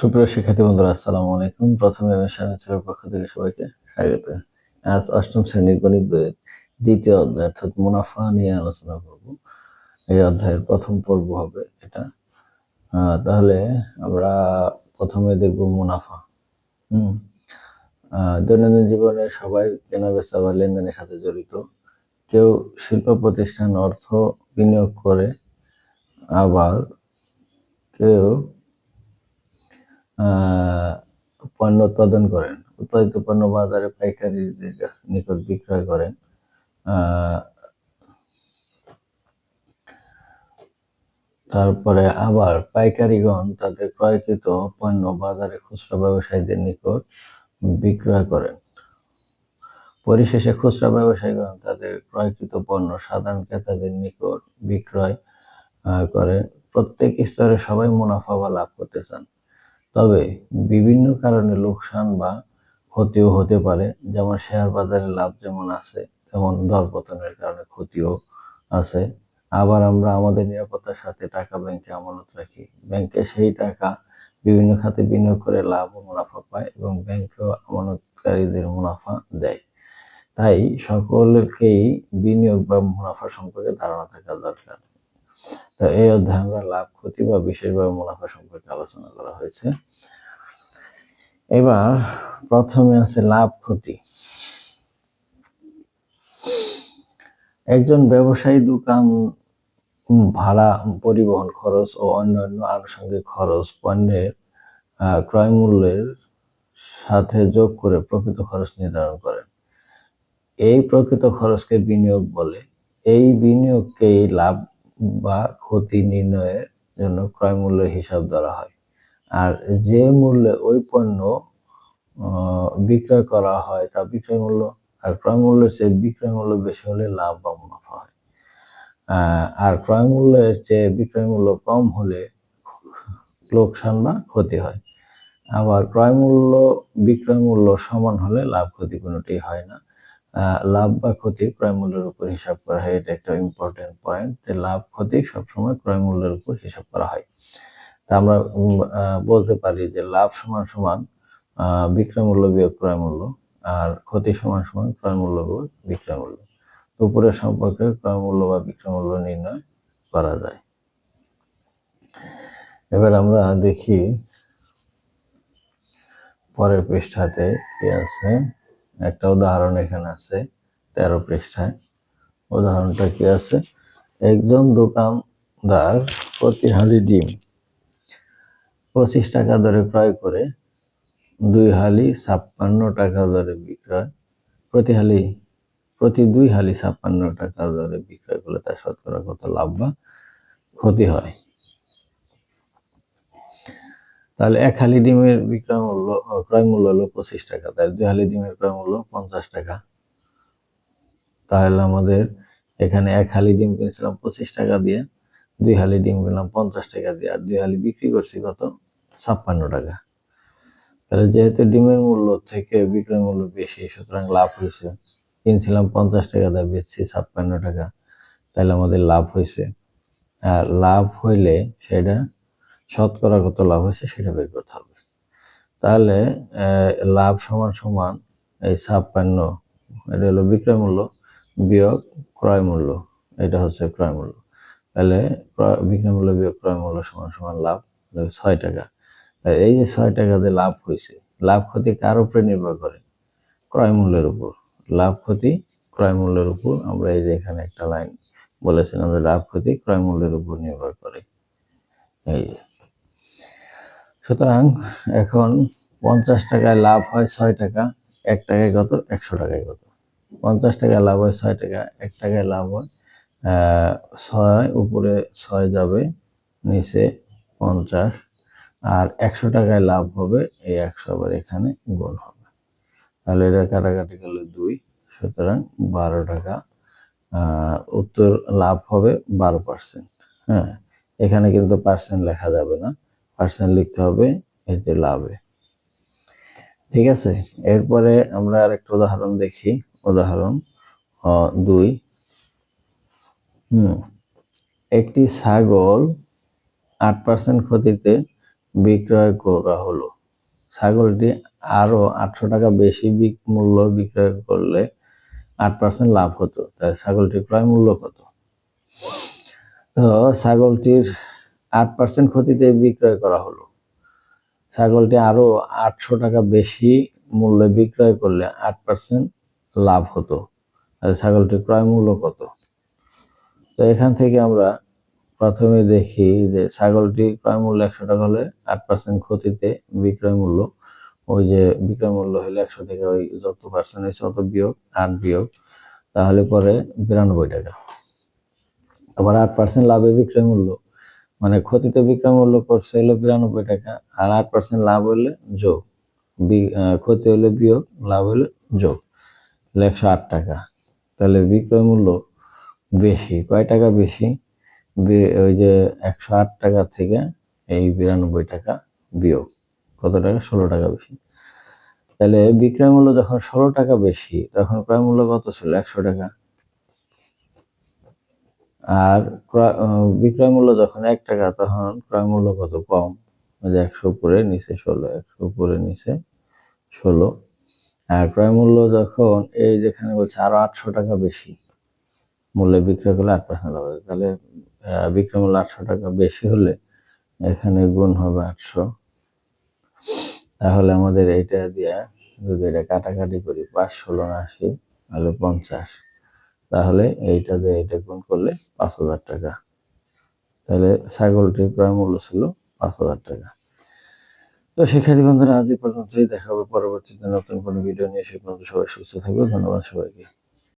সুপ্রিয় শিক্ষার্থী বন্ধুরা, আসসালামু আলাইকুম। প্রথমে আমি স্বামীর পক্ষ থেকে সবাইকে স্বাগত। আজ অষ্টম শ্রেণির গণিত বইয়ের দ্বিতীয় অধ্যায়, অর্থাৎ মুনাফা নিয়ে আলোচনা করব। এই অধ্যায়ের প্রথম পর্ব হবে এটা। তাহলে আমরা প্রথমে দেখব মুনাফা। হুম? দৈনন্দিন জীবনে সবাই কেনা বেচা বা লেনদেনের সাথে জড়িত। কেউ শিল্প প্রতিষ্ঠান অর্থ বিনিয়োগ করে, আবার কেউ পণ্য উৎপাদন করেন। উৎপাদিত পণ্য বাজারে পাইকারীদের নিকট বিক্রয় করেন। তারপরে আবার পাইকারিগণ তাদের ক্রয়কৃত পণ্য বাজারে খুচরা ব্যবসায়ীদের নিকট বিক্রয় করেন। পরিশেষে খুচরা ব্যবসায়ীগণ তাদের ক্রয়কৃত পণ্য সাধারণ ক্রেতাদের নিকট বিক্রয় করেন প্রত্যেক স্তরে সবাই মুনাফা বা লাভ করতে চান। তবে বিভিন্ন কারণে লোকসান বা ক্ষতিও হতে পারে। যেমন শেয়ার বাজারে লাভ যেমন আছে, তেমন দরপতনের কারণে ক্ষতিও আছে। আবার আমরা আমাদের নিরাপত্তার সাথে টাকা ব্যাংকে আমানত রাখি। ব্যাংকে সেই টাকা বিভিন্ন খাতে বিনিয়োগ করে লাভ ও মুনাফা পায় এবং ব্যাংকেও আমানতকারীদের মুনাফা দেয়। তাই সকলকেই বিনিয়োগ বা মুনাফা সম্পর্কে ধারণা থাকা দরকার। এই অধ্যায়ে আমরা লাভ, ক্ষতি বা বিশেষভাবে মুনাফা সম্পর্কে আলোচনা করা হয়েছে। এবার প্রথমে আছে লাভ, ক্ষতি। একজন ব্যবসায়ী দোকান ভাড়া, পরিবহন খরচ ও অন্যান্য আনুষঙ্গিক খরচ পণ্যের ক্রয় মূল্যের সাথে যোগ করে প্রকৃত খরচ নির্ধারণ করেন। এই প্রকৃত খরচকে বিনিয়োগ বলে। এই বিনিয়োগকেই লাভ বা ক্ষতি নির্ণয়ের জন্য ক্রয় মূল্যের হিসাব ধরা হয়। আর যে মূল্যে ওই পণ্য বিক্রয় করা হয়, তা বিক্রয় মূল্য, আর ক্রয় মূল্যের চেয়ে বিক্রয় মূল্য বেশি হলে লাভ বা মুনাফা হয়। আর ক্রয় মূল্যের চেয়ে বিক্রয় মূল্য কম হলে লোকসান বা ক্ষতি হয়। আবার ক্রয় মূল্য, বিক্রয় মূল্য সমান হলে লাভ ক্ষতি কোনোটাই হয় না। লাভ বা ক্ষতি ক্রয় মূল্যের উপর হিসাব করা হয়। এটা একটা ইম্পর্টেন্ট পয়েন্ট যে লাভ, ক্ষতি সবসময় ক্রয় মূল্যের উপর হিসাব করা হয়। তা আমরা বলতে পারি যে লাভ সমান সমান বিক্রয় মূল্য বিয়োগ ক্রয় মূল্য আর ক্ষতি সমান সমান ক্রয় মূল্য বিক্রয় মূল্য। উপরের সম্পর্কে ক্রয় মূল্য বা বিক্রয় মূল্য নির্ণয় করা যায়। এবার আমরা দেখি পরের পৃষ্ঠাতে কি আছে? একটা উদাহরণ এখানে আছে, তেরো পৃষ্ঠায়। উদাহরণটা কি আছে? একজন দোকানদার প্রতি হালি ডিম পঁচিশ টাকা দরে ক্রয় করে, দুই হালি ছাপ্পান্ন টাকা দরে বিক্রয় প্রতি হালি প্রতি দুই হালি ছাপ্পান্ন টাকা দরে বিক্রয় করলে তার শতকরা কত লাভ বা ক্ষতি হয়? তাহলে এক হালি ডিমের বিক্রয় মূল্য, ক্রয় মূল্য হলো পঁচিশ টাকা। তাহলে দুই হালি ডিমের ক্রয় মূল্য পঞ্চাশ টাকা। তাহলে আমাদের এখানে এক হালি ডিম কিনেছিলাম পঁচিশ টাকা দিয়ে, দুই হালি ডিম কিনলাম পঞ্চাশ টাকা দিয়ে, আর দুই হালি বিক্রি করছি কত? ছাপ্পান্ন টাকা। তাহলে যেহেতু ডিমের মূল্য থেকে বিক্রয় মূল্য বেশি, সুতরাং লাভ হয়েছে। কিনছিলাম পঞ্চাশ টাকা দিয়ে বেচছি ছাপ্পান্ন টাকা। তাহলে আমাদের লাভ হয়েছে। আর লাভ হইলে সেটা শতকরা কত লাভ হয়েছে সেটা বের করতে হবে। তাহলে লাভ সমান সমান এই ছাপ্পান্ন, এটা হলো বিক্রয় মূল্য বিয়োগ ক্রয় মূল্য, এটা হচ্ছে ক্রয় মূল্য। তাহলে ক্রয়- বিক্রয় মূল্য বিয়োগ ক্রয় মূল্য সমান সমান লাভ ছয় টাকা। এই যে ছয় টাকা দিয়ে লাভ হয়েছে, লাভ ক্ষতি কার উপরে নির্ভর করে? ক্রয় মূল্যের উপর। লাভ ক্ষতি ক্রয় মূল্যের উপর। আমরা এই যে এখানে একটা লাইন বলেছিলাম যে লাভ ক্ষতি ক্রয় মূল্যের উপর নির্ভর করে। এই যে। সুতরাং এখন পঞ্চাশ টাকায় লাভ হয় ছয় টাকা, এক টাকায় কত? একশো টাকায় কত? পঞ্চাশ টাকায় লাভ হয় ছয় টাকা, এক টাকায় লাভ হয় ছয়, উপরে ছয় যাবে, নিচে পঞ্চাশ, আর একশো টাকায় লাভ হবে, এই একশো আবার এখানে গুণ হবে। তাহলে এটা কাটাকাটি করলে দুই, সুতরাং বারো টাকা উত্তর লাভ হবে বারো পার্সেন্ট হ্যাঁ? এখানে কিন্তু পার্সেন্ট লেখা যাবে না। পার্সেন্ট লিখতে হবে এই যে লাভে। ঠিক আছে? এরপরে আমরা আরেকটা উদাহরণ দেখি। উদাহরণ দুই। একটি ছাগল আট পার্সেন্ট ক্ষতিতে বিক্রয় করা হলো। ছাগলটি আরও আটশো টাকা বেশি মূল্য বিক্রয় করলে আট পার্সেন্ট লাভ হতো। তাই ছাগলটির ক্রয় মূল্য কত? তো ছাগলটির আট পার্সেন্ট ক্ষতিতে বিক্রয় করা হলো। ছাগলটি আরও আটশো টাকা বেশি মূল্যে বিক্রয় করলে আট পার্সেন্ট লাভ হতো। আর ছাগলটির ক্রয় মূল্য কত? তো এখান থেকে আমরা প্রথমে দেখি যে ছাগলটি ক্রয় মূল্য একশো টাকা হলে আট পার্সেন্ট ক্ষতিতে বিক্রয় মূল্য। ওই যে বিক্রয় মূল্য হলে একশো থেকে ওই যত পার্সেন্ট হয়েছে অত বিয়োগ, আট বিয়োগ, তাহলে পরে বিরানব্বই টাকা। আবার আট পার্সেন্ট লাভে বিক্রয় মূল্য। মানে ক্ষতিতে বিক্রয় মূল্য করছে হলো বিরানব্বই টাকা, আর আট পার্সেন্ট লাভ হলে যোগ। ক্ষতি হলে বিয়োগ, লাভ হলে যোগ। একশো আট টাকা। তাহলে বিক্রয় মূল্য বেশি। কয় টাকা বেশি? ওই যে একশো আট টাকা থেকে এই বিরানব্বই টাকা বিয়োগ। কত টাকা? ষোলো টাকা বেশি। তাহলে বিক্রয় মূল্য যখন ষোলো টাকা বেশি, তখন ক্রয় মূল্য কত ছিল? একশো টাকা। আর বিক্রয় মূল্য যখন এক টাকা, তখন ক্রয় মূল্য কত কম? একশো উপরে, নিচে ষোলো, একশো উপরে, নিচে ষোলো। আর ক্রয় মূল্য যখন এই যেখানে বলছে আরও আটশো টাকা বেশি, মূল্যে বিক্রয় করলে আট পার্সেন্ট হবে। তাহলে বিক্রয় মূল্য আটশো টাকা বেশি হলে এখানে গুণ হবে আটশো। তাহলে আমাদের এইটা দিয়ে যদি এটা কাটাকাটি করি, পাঁচ, ষোলো আশি, তাহলে পঞ্চাশ। তাহলে এইটা দিয়ে এটা গুণ করলে পাঁচ হাজার টাকা। তাহলে ছাগলটির প্রায় মূল্য ছিল পাঁচ হাজার টাকা। তো শিক্ষার্থী বন্ধুরা, আজ এই পর্যন্তই। দেখা হবে পরবর্তীতে নতুন কোনো ভিডিও নিয়ে। সে পর্যন্ত সবাই সুস্থ থাকবে ধন্যবাদ সবাইকে।